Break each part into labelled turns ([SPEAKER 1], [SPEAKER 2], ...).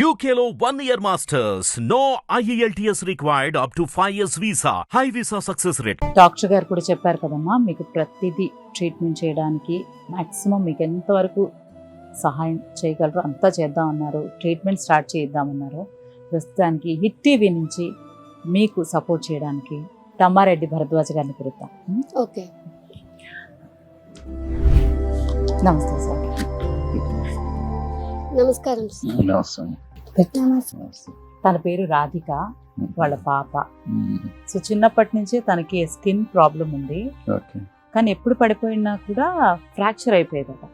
[SPEAKER 1] One year masters. No E IELTS required up to 5 years visa. High visa success rate.
[SPEAKER 2] Doctor గారు కూడా చెప్పారు కదమ్మా మీకు ప్రతిదీ ట్రీట్మెంట్ చేయడానికి మాక్సిమం మీకు ఎంతవరకు సహాయం చేయగలరో అంతా చేద్దామన్నారు ట్రీట్మెంట్ స్టార్ట్ చేద్దామన్నారు ప్రస్తుతానికి హిట్ టీవీ నుంచి మీకు సపోర్ట్ చేయడానికి తమ్మారెడ్డి భరద్వాజ్ గారిని పిలుద్దాం?
[SPEAKER 3] ఓకే
[SPEAKER 2] నమస్తే సార్
[SPEAKER 3] నమస్కారం
[SPEAKER 4] నమస్తే
[SPEAKER 2] తన పేరు రాధిక వాళ్ళ పాప. సో చిన్నప్పటి నుంచే తనకి స్కిన్ ప్రాబ్లం ఉంది. కానీ ఎప్పుడు పడిపోయినా కూడా ఫ్రాక్చర్ అయిపోయేదట.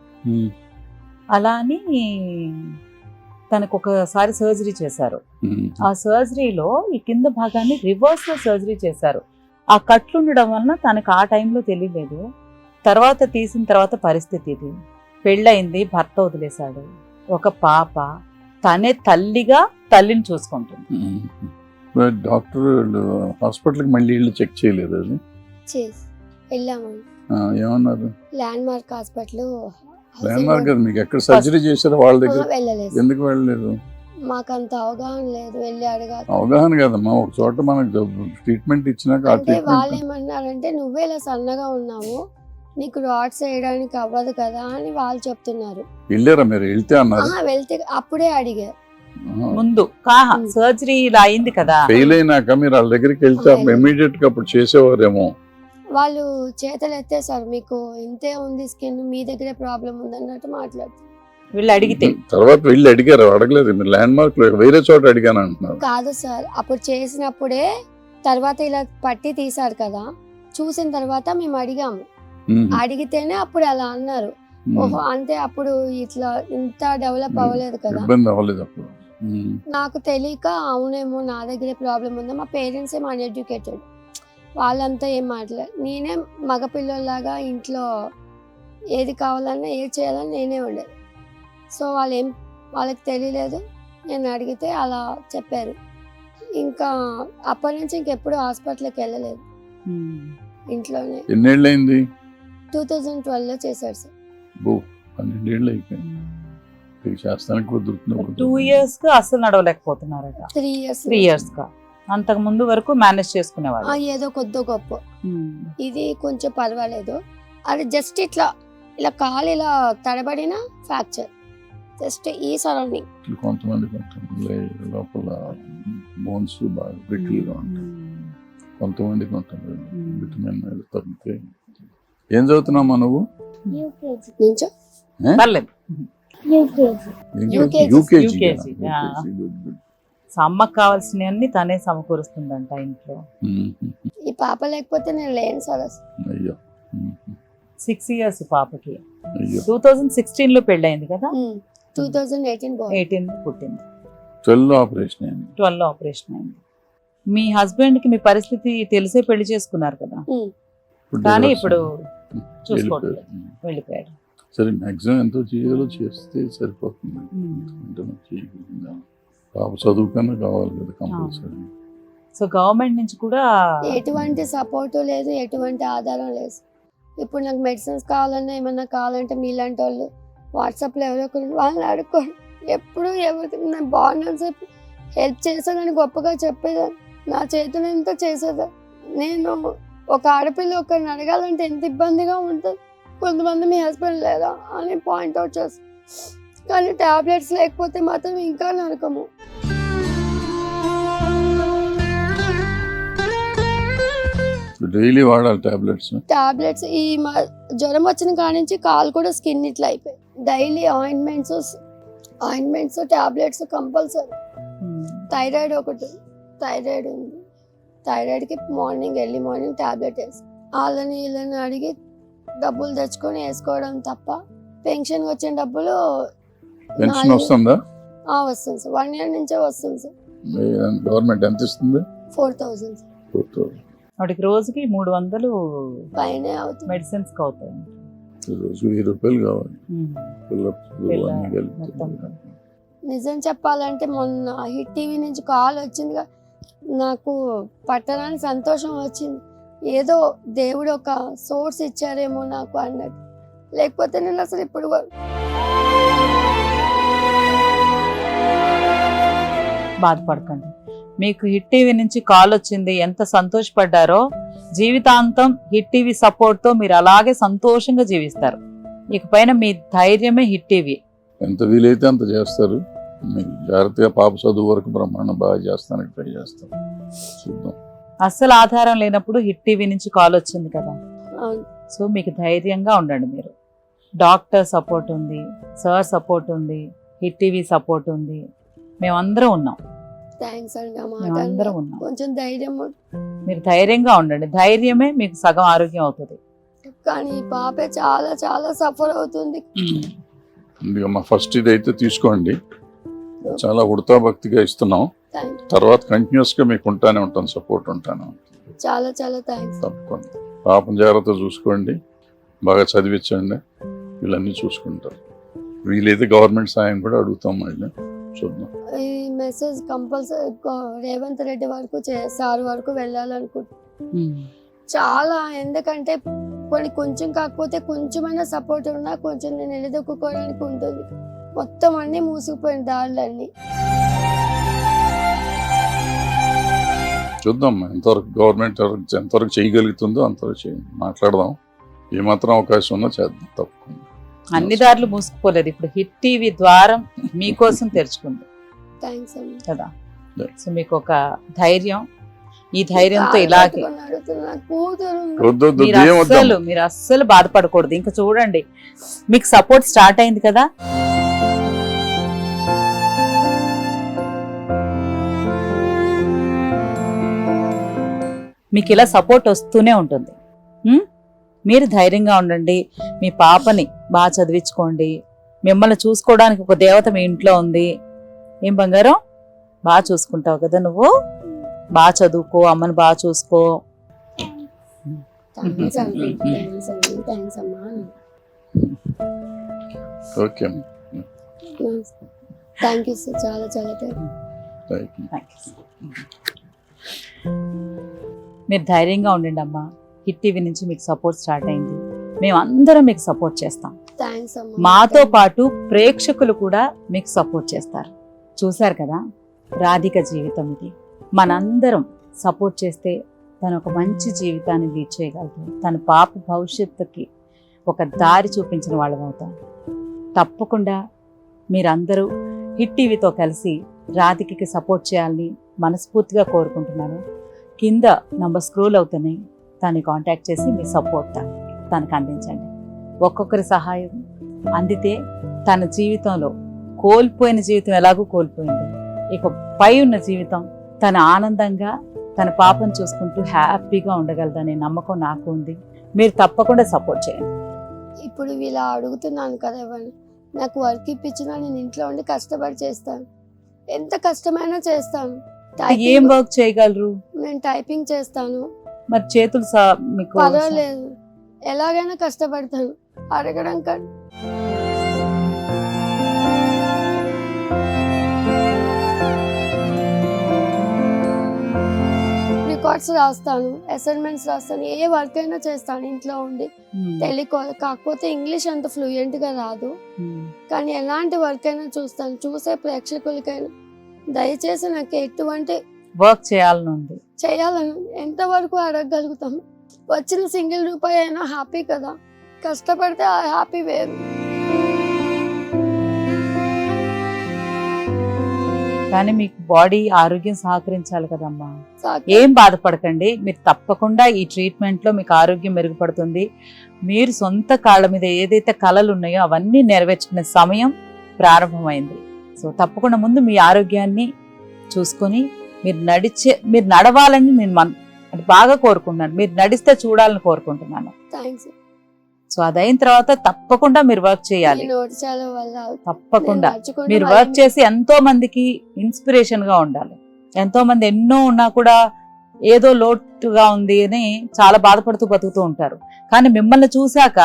[SPEAKER 2] అలా అని తనకు ఒకసారి సర్జరీ చేశారు. ఆ సర్జరీలో ఈ కింద భాగాన్ని రివర్స్లో సర్జరీ చేశారు. ఆ కట్లు ఉండడం వలన తనకు ఆ టైంలో తెలియలేదు. తర్వాత తీసిన తర్వాత పరిస్థితి ఇది. పెళ్ళయింది భర్త వదిలేశాడు. ఒక పాప తనే తల్లిగా తల్లిని చూసుకుంటుంది.
[SPEAKER 4] డాక్టర్ హాస్పిటల్కి మళ్ళీ వెళ్ళి చెక్ చేయలేదు అది?
[SPEAKER 3] చేసి వెళ్ళామండి
[SPEAKER 4] ఆ, ఏమన్నారు?
[SPEAKER 3] Landmark hospital.
[SPEAKER 4] ల్యాండ్ మార్క్ కదా మీకు ఎక్కడ సర్జరీ చేశారో వాళ్ళ దగ్గర?
[SPEAKER 3] వెళ్ళలేదు.
[SPEAKER 4] ఎందుకు వెళ్ళలేదు?
[SPEAKER 3] మాకు అంత అవగాహన లేదు వెళ్ళి అడగా
[SPEAKER 4] అవగాహన కదమ్మా ఒక చోట మనకు ట్రీట్మెంట్ ఇచ్చినాక
[SPEAKER 3] వాళ్ళు ఏమన్నారంటే నువ్వే ఇలా సన్నగా ఉన్నావు నీకు రాడ్స్ వేయడానికి అవ్వదు కదా అని వాళ్ళు చెప్తున్నారు.
[SPEAKER 4] వెళ్ళారా మీరు? వెళ్తే అన్నారు.
[SPEAKER 3] వెళ్తే అప్పుడే అడిగా.
[SPEAKER 2] ముందు కాహా. సర్జరీ ఇలా అయింది కదా.
[SPEAKER 4] ఫెయిల్ అయినాక మీరు వాళ్ళ దగ్గరికి వెళ్తే
[SPEAKER 3] ఆ,
[SPEAKER 4] ఇమీడియట్గా అప్పుడు చేసేవారేమో.
[SPEAKER 3] వాళ్ళు చేతులు ఎత్తేసారు మీకు ఇంతే ఉంది స్కిన్ మీ దగ్గరే ప్రాబ్లం ఉంది అన్నట్టు మాట్లాడుతున్నారు
[SPEAKER 2] వీళ్ళు అడిగితే.
[SPEAKER 4] తర్వాత వెళ్ళి అడిగారు అడగలేదు? మీరు ల్యాండ్ మార్క్లో వేరే చోట అడిగాను అంటున్నారు.
[SPEAKER 3] కాదు సార్ అప్పుడు చేసినప్పుడే తర్వాత ఇలా పట్టి తీసారు కదా. చూసిన తర్వాత మేము అడిగాము. అడిగితేనే అప్పుడు అలా అన్నారు. ఓహో అంటే అప్పుడు ఇట్లా ఇంత డెవలప్ అవ్వలేదు కదా?
[SPEAKER 4] ఇబ్బంది అవ్వలేదు అప్పుడు. ఉమ్,
[SPEAKER 3] నాకు తెలియక అవునేమో నా దగ్గరే ప్రాబ్లం ఉందా? మా పేరెంట్స్ ఏమో అన్ఎడ్యుకేటెడ్ వాళ్ళంతా ఏం మాట్లాడారు నేనే మగపిల్లలాగా ఇంట్లో ఏది కావాలన్నా ఏది చేయాలన్నా నేనే ఉండేది సో వాళ్ళు ఏం వాళ్ళకి తెలియలేదు. నేను అడిగితే అలా చెప్పారు. ఇంకా అప్పటి నుంచి ఇంకెప్పుడు హాస్పిటల్కి వెళ్ళలేదు. ఇంట్లోనే.
[SPEAKER 4] ఎన్నేళ్ళు అయింది
[SPEAKER 3] టూ థౌజండ్ ట్వెల్వ్లో చేశారు సార్.
[SPEAKER 4] బో పన్నెండేళ్ళు అయిపోయింది. చేస్తానికి
[SPEAKER 2] టూ ఇయర్స్గా అస్సలు నడవలేకపోతున్నారట.
[SPEAKER 3] త్రీ ఇయర్స్
[SPEAKER 2] త్రీ ఇయర్స్గా అంతకు ముందు వరకు మేనేజ్ చేసుకునేవాడు
[SPEAKER 3] ఏదో కొద్ది గొప్ప.
[SPEAKER 2] ఉమ్.
[SPEAKER 3] ఇది కొంచెం పర్వాలేదు. అది జస్ట్ ఇట్లా ఇలా కాలు ఇలా తడబడిన ఫ్రాక్చర్ జస్ట్ ఈ సరౌండింగ్
[SPEAKER 4] కొంతమంది కొంతమంది లోపల బోన్స్ బాగా బ్రిటిల్గా ఉంటాయి. ఉంటుంది
[SPEAKER 2] ఉమ్.
[SPEAKER 4] విటమిన్ తగ్గితే ఏం చదువుతున్నామా నువ్వు?
[SPEAKER 2] అమ్మకు కావాల్సినవన్నీ తనే సమకూరుస్తుందంట ఇంట్లో.
[SPEAKER 3] ఈ పాప లేకపోతే నేను లేను సార్ అసలు.
[SPEAKER 4] అయ్యో
[SPEAKER 2] సిక్స్ ఇయర్స్ పాపకి.
[SPEAKER 4] అయ్యో.
[SPEAKER 2] టూ థౌజండ్ సిక్స్టీన్లో పెళ్ళయింది కదా.
[SPEAKER 3] టూ థౌజండ్ ఎయిటీన్
[SPEAKER 2] ఎయిటీన్ పుట్టింది.
[SPEAKER 4] ట్వెల్వ్ ఆపరేషన్ అయింది.
[SPEAKER 2] ట్వెల్వ్లో ఆపరేషన్ అయింది. మీ హస్బెండ్కి మీ పరిస్థితి తెలిసే పెళ్ళి చేసుకున్నారు కదా? కానీ ఇప్పుడు. వెళ్ళిపోయాడు.
[SPEAKER 4] సరే మ్యాక్సిమం ఎంతో చేయాలో చేస్తే సరిపోతుంది. అంటే పాప చదువుకన్నా కావాలి కదా కంపల్సరీ
[SPEAKER 2] సో గవర్నమెంట్ నుంచి కూడా
[SPEAKER 3] ఎటువంటి సపోర్ట్ లేదు ఎటువంటి ఆధారం లేదు. ఇప్పుడు నాకు మెడిసిన్స్ కావాలన్నా ఏమన్నా కావాలంటే మీలాంటి వాళ్ళు వాట్సాప్లో ఎవరో ఒకరు వాళ్ళని అడుక్కోండి ఎప్పుడు ఎవరికి నేను బాగున్నాను సార్ హెల్ప్ చేశానని గొప్పగా చెప్పేదాన్ని. నా చేతులు ఎంత చేసేదాన్ని? నేను ఒక ఆడపిల్ల ఒకరిని అడగాలంటే ఎంత ఇబ్బందిగా ఉంటుంది? కొంతమంది మీ హస్బెండ్ లేదా అని పాయింట్అవుట్ చేస్తాను కానీ టాబ్లెట్స్ లేకపోతే మాత్రం ఇంకా నరకము.
[SPEAKER 4] డైలీ వాడాలి టాబ్లెట్స్?
[SPEAKER 3] టాబ్లెట్స్ ఈ మ- జ్వరం వచ్చిన కాడి నుంచి కాలు కూడా స్కిన్ ఇట్లా అయిపోయి daily ointments ointments tablets compulsory.
[SPEAKER 2] Um,
[SPEAKER 3] thyroid ఒకటి. థైరాయిడ్ ఉంది. థైరాయిడ్కి మార్నింగ్ ఎర్లీ మార్నింగ్ టాబ్లెట్ వేసి వాళ్ళని వీళ్ళని అడిగి డబ్బులు తెచ్చుకొని వేసుకోవడం తప్ప పెన్షన్ వచ్చిన డబ్బులు
[SPEAKER 4] పెన్షన్ వస్తుందా?
[SPEAKER 3] ఆ, వస్తుంది సార్. వన్ ఇయర్ నుంచే వస్తుంది సార్.
[SPEAKER 4] గవర్నమెంట్ ఎంత ఇస్తుంది?
[SPEAKER 3] Four thousand
[SPEAKER 4] Four thousand.
[SPEAKER 2] వాడికి రోజుకి మూడు వందలు
[SPEAKER 3] పైనే అవుతుంది.
[SPEAKER 2] మెడిసిన్స్ అవుతాయి.
[SPEAKER 4] రోజు వెయ్యి రూపాయలు కావాలి.
[SPEAKER 3] నిజం చెప్పాలంటే మొన్న హిట్ టీవీ నుంచి కాల్ వచ్చిందిగా. నాకు పట్టడానికి సంతోషం వచ్చింది. ఏదో దేవుడు ఒక సోర్స్ ఇచ్చారేమో నాకు అన్నట్టు లేకపోతే నేను అసలు ఇప్పుడు
[SPEAKER 2] బాధపడకండి. మీకు హిట్ టీవీ నుంచి కాల్ వచ్చింది. ఎంత సంతోషపడ్డారో జీవితాంతం హిట్ టీవీ సపోర్ట్తో మీరు అలాగే సంతోషంగా జీవిస్తారు. ఇకపైన మీ ధైర్యమే హిట్ టీవీ.
[SPEAKER 4] ఎంత వీలైతే అంత చేస్తారు. జాగ్రత్తగా పాప చదువు వరకు బ్రహ్మాండం బాగా చేస్తానికి ట్రై చేస్తాం చూద్దాం.
[SPEAKER 2] అస్సలు ఆధారం లేనప్పుడు హిట్ టీవీ నుంచి కాల్ వచ్చింది కదా. సో మీకు ధైర్యంగా ఉండండి మీరు. డాక్టర్ సపోర్ట్ ఉంది సార్ సపోర్ట్ ఉంది హిట్ టీవీ సపోర్ట్ ఉంది. మేమందరం ఉన్నాం.
[SPEAKER 3] థ్యాంక్స్ అండి
[SPEAKER 2] మేమందరం
[SPEAKER 3] అన్నారు.
[SPEAKER 2] ఉన్నాం.
[SPEAKER 3] కొంచెం ధైర్యం
[SPEAKER 2] మీరు ధైర్యంగా ఉండండి. ధైర్యమే మీకు సగం ఆరోగ్యం అవుతుంది.
[SPEAKER 3] కానీ పాపే చాలా చాలా సఫర్ అవుతుంది.
[SPEAKER 4] ఫస్ట్ ఇది అయితే తీసుకోండి. చాలా ఉడతా భక్తిగా ఇస్తున్నాం తర్వాత కంటిన్యూస్గా మీకు ఉంటానే ఉంటాను సపోర్ట్ ఉంటాను.
[SPEAKER 3] చాలా చాలా థ్యాంక్స్
[SPEAKER 4] తప్పకుండా. పాపం జాగ్రత్త చూసుకోండి. బాగా చదివించండి. వీళ్ళన్నీ చూసుకుంటారు. వీలైతే గవర్నమెంట్ సాయం కూడా అడుగుతాం మళ్ళీ. చూద్దాం.
[SPEAKER 3] ఈ మెసేజ్ కంపల్సరీ రేవంత్ రెడ్డి వరకు సార్ వరకు వెళ్ళాలనుకుంటున్నాను చాలా ఎందుకంటే కొన్ని కొంచెం కాకపోతే కొంచెమైనా సపోర్ట్ ఉన్నా కొంచెం నేను నిలదొక్కుకోవడానికి ఉంటుంది. మొత్తం అన్ని మూసుకుపోయిన దారులన్నీ.
[SPEAKER 4] చూద్దాం ఎంతవరకు గవర్నమెంట్ ఎంతవరకు చేయగలుగుతుందో అంతవరకు చేయండి మాట్లాడదాం. ఏమాత్రం అవకాశం ఉన్నా చేద్దాం. తప్పకుండా.
[SPEAKER 2] అన్ని దారులు మూసుకుపోలేదు. ఇప్పుడు హిట్ టీవీ ద్వారం మీకోసం తెరుచుకుంది. కదా. సో మీకు ఒక ధైర్యం. ఈ ధైర్యంతో ఇలాగే
[SPEAKER 3] ఉంది.
[SPEAKER 2] అస్సలు మీరు అస్సలు బాధపడకూడదు. ఇంకా చూడండి. మీకు సపోర్ట్ స్టార్ట్ అయింది కదా? మీకు ఇలా సపోర్ట్ వస్తూనే ఉంటుంది? మీరు ధైర్యంగా ఉండండి. మీ పాపని బాగా చదివించుకోండి. మిమ్మల్ని చూసుకోవడానికి ఒక దేవత మీ ఇంట్లో ఉంది. ఏం బంగారం? బాగా చూసుకుంటావు కదా నువ్వు? బాగా చదువుకో అమ్మని బాగా చూసుకో.
[SPEAKER 4] ఓకే
[SPEAKER 3] థ్యాంక్ యూ సార్ చాలా చాలా థ్యాంక్
[SPEAKER 4] యూ
[SPEAKER 2] Thank you. మీరు ధైర్యంగా ఉండండి అమ్మా. హిట్ టీవీ నుంచి మీకు సపోర్ట్ స్టార్ట్ అయింది. మేము అందరం మీకు సపోర్ట్ చేస్తాం. మాతో పాటు ప్రేక్షకులు కూడా మీకు సపోర్ట్ చేస్తారు. చూశారు కదా? రాధిక జీవితం ఇది. మనందరం సపోర్ట్ చేస్తే తను ఒక మంచి జీవితాన్ని లీడ్ చేయగలుగుతాం తన పాప భవిష్యత్తుకి ఒక దారి చూపించిన వాళ్ళం అవుతాం. తప్పకుండా మీరందరూ హిట్ టీవీతో కలిసి రాధికకి సపోర్ట్ చేయాలని మనస్ఫూర్తిగా కోరుకుంటున్నాను. కింద నంబర్ స్క్రోల్ అవుతున్నాయి. తనని కాంటాక్ట్ చేసి మీ సపోర్ట్ తనకు అందించండి. ఒక్కొక్కరి సహాయం అందితే తన జీవితంలో కోల్పోయిన జీవితం ఎలాగూ కోల్పోయింది. ఇక పై ఉన్న జీవితం తన ఆనందంగా తన పాపను చూసుకుంటూ హ్యాపీగా ఉండగలదనే నమ్మకం నాకు ఉంది. మీరు తప్పకుండా సపోర్ట్ చేయండి.
[SPEAKER 3] ఇప్పుడు ఇలా అడుగుతున్నాను కదా ఎవరిని నాకు వర్క్ ఇప్పించినా నేను ఇంట్లో ఉండి కష్టపడి చేస్తాను. ఎంత కష్టమైనా చేస్తాను.
[SPEAKER 2] ఏం వర్క్ చేయగలరు?
[SPEAKER 3] నేను టైపింగ్ చేస్తాను.
[SPEAKER 2] మరి చేతులు సా- మీకు
[SPEAKER 3] పర్వాలేదు. ఎలాగైనా కష్టపడతాను. అడగడం కన్నా రికార్డ్స్ రాస్తాను అసైన్మెంట్స్ రాస్తాను ఏ వర్క్ అయినా చేస్తాను ఇంట్లో ఉండి.
[SPEAKER 2] ఉమ్,
[SPEAKER 3] టెలికా కాకపోతే ఇంగ్లీష్ అంత ఫ్లూయెంట్గా రాదు.
[SPEAKER 2] ఉమ్.
[SPEAKER 3] కానీ ఎలాంటి వర్క్ అయినా చూస్తాను. చూసే ప్రేక్షకులకైనా. దయచేసి నాకు ఎటువంటి
[SPEAKER 2] వర్క్ చేయాలని ఉంది
[SPEAKER 3] చేయాలని ఎంతవరకు అడగగలుగుతాం? వచ్చిన సింగిల్ రూపాయి అయినా హ్యాపీ కదా? కష్టపడితే ఆ హ్యాపీ వేరు.
[SPEAKER 2] కానీ మీకు బాడీ ఆరోగ్యం సహకరించాలి కదమ్మా. ఏం బాధపడకండి. మీరు తప్పకుండా ఈ ట్రీట్మెంట్లో మీకు ఆరోగ్యం మెరుగుపడుతుంది. మీరు సొంత కాళ్ళ మీద ఏదైతే కళలు ఉన్నాయో అవన్నీ నెరవేర్చుకునే సమయం ప్రారంభమైంది. సో తప్పకుండా ముందు మీ ఆరోగ్యాన్ని చూసుకొని మీరు నడిచే మీరు నడవాలని నేను మన అంటే బాగా కోరుకుంటున్నాను. మీరు నడిస్తే చూడాలని కోరుకుంటున్నాను.
[SPEAKER 3] థ్యాంక్స్
[SPEAKER 2] సో అదైన తర్వాత తప్పకుండా మీరు వర్క్ చేయాలి. తప్పకుండా. మీరు వర్క్ చేసి ఎంతో మందికి ఇన్స్పిరేషన్గా ఉండాలి. ఎంతో మంది ఎన్నో ఉన్నా కూడా ఏదో లోటుగా ఉంది అని చాలా బాధపడుతూ బతుకుతూ ఉంటారు. కానీ మిమ్మల్ని చూశాక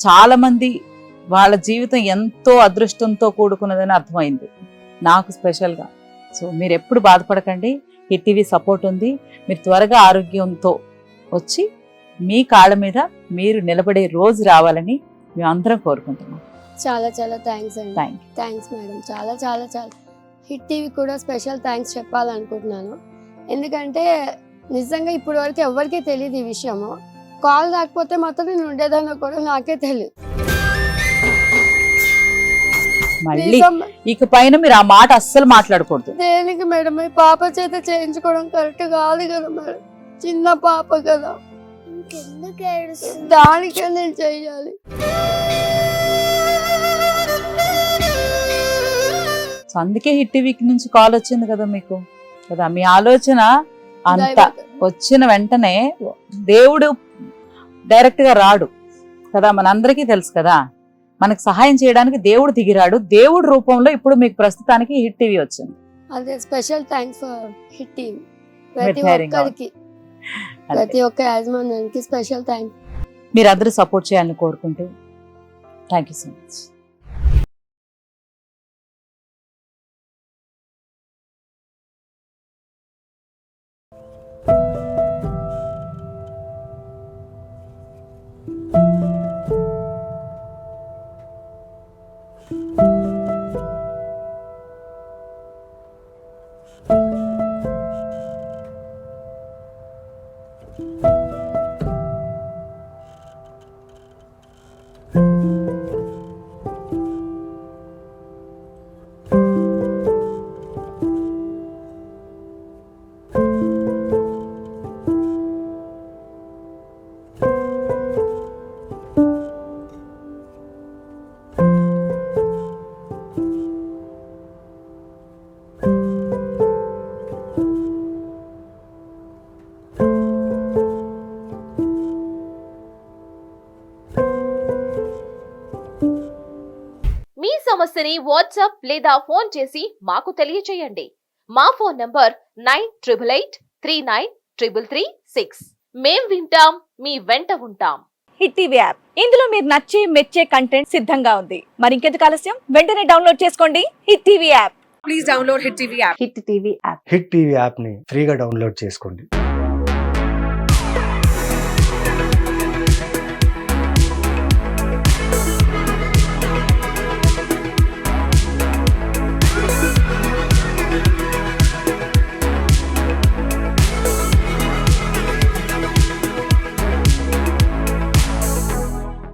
[SPEAKER 2] చాలా మంది వాళ్ళ జీవితం ఎంతో అదృష్టంతో కూడుకున్నదని అర్థమైంది. నాకు స్పెషల్గా సో మీరు ఎప్పుడు బాధపడకండి. హిట్ టీవీ సపోర్ట్ ఉంది. మీరు త్వరగా ఆరోగ్యంతో వచ్చి మీ కాళ్ళ మీద మీరు నిలబడే రోజు రావాలని మేము అందరం కోరుకుంటున్నాం.
[SPEAKER 3] చాలా చాలా థ్యాంక్స్ అండి.
[SPEAKER 2] Thank
[SPEAKER 3] thanks madam. చాలా చాలా చాలా. హిట్ టీవీ కూడా స్పెషల్ థ్యాంక్స్ చెప్పాలనుకుంటున్నాను. ఎందుకంటే నిజంగా ఇప్పటి వరకు ఎవరికీ తెలియదు ఈ విషయము. కాల్ రాకపోతే మాత్రం నేను ఉండేదాన్ని కూడా నాకే తెలియదు
[SPEAKER 2] మళ్ళీ ఇక పైన మీరు ఆ మాట అస్సలు మాట్లాడకూడదు.
[SPEAKER 3] దేనికి మేడం? ఈ పాప చేత చేయించుకోవడం కరెక్ట్ కాదు కదా మేడం. చిన్న పాప కదా. దానికే నేను చెయ్యాలి.
[SPEAKER 2] సో అందుకే హిట్ టీవీకి నుంచి కాల్ వచ్చింది కదా మీకు? కదా మీ ఆలోచన అంత వచ్చిన వెంటనే దేవుడు డైరెక్ట్గా రాడు. కదా మనందరికీ తెలుసు కదా? మనకు సహాయం చేయడానికి దేవుడు దిగిరాడు. దేవుడు రూపంలో ఇప్పుడు మీకు ప్రస్తుతానికి హిట్ టీవీ వచ్చింది.
[SPEAKER 3] అదే special thanks for hit team ప్రతి. ఒక్కరికి. ఒక్క యాజమాన్యానికి స్పెషల్ థ్యాంక్స్.
[SPEAKER 2] మీరు అందరూ సపోర్ట్ చేయాలని కోరుకుంటూ. Thank you so much.
[SPEAKER 5] సమస్యని వాట్సాప్ లేదా ఫోన్ చేసి మాకు తెలియచేయండి. మా phone number nine triple eight three nine triple three six. మేం వింటాం మీ వెంట ఉంటాం.
[SPEAKER 6] Hit TV app. ఇందులో మీరు నచ్చే మెచ్చే కంటెంట్ సిద్ధంగా ఉంది. మరి ఇంకెందుకు ఆలస్యం? వెంటనే డౌన్లోడ్ చేసుకోండి hit TV app.
[SPEAKER 7] Hit TV యాప్ని ఫ్రీగా డౌన్లోడ్ చేసుకోండి.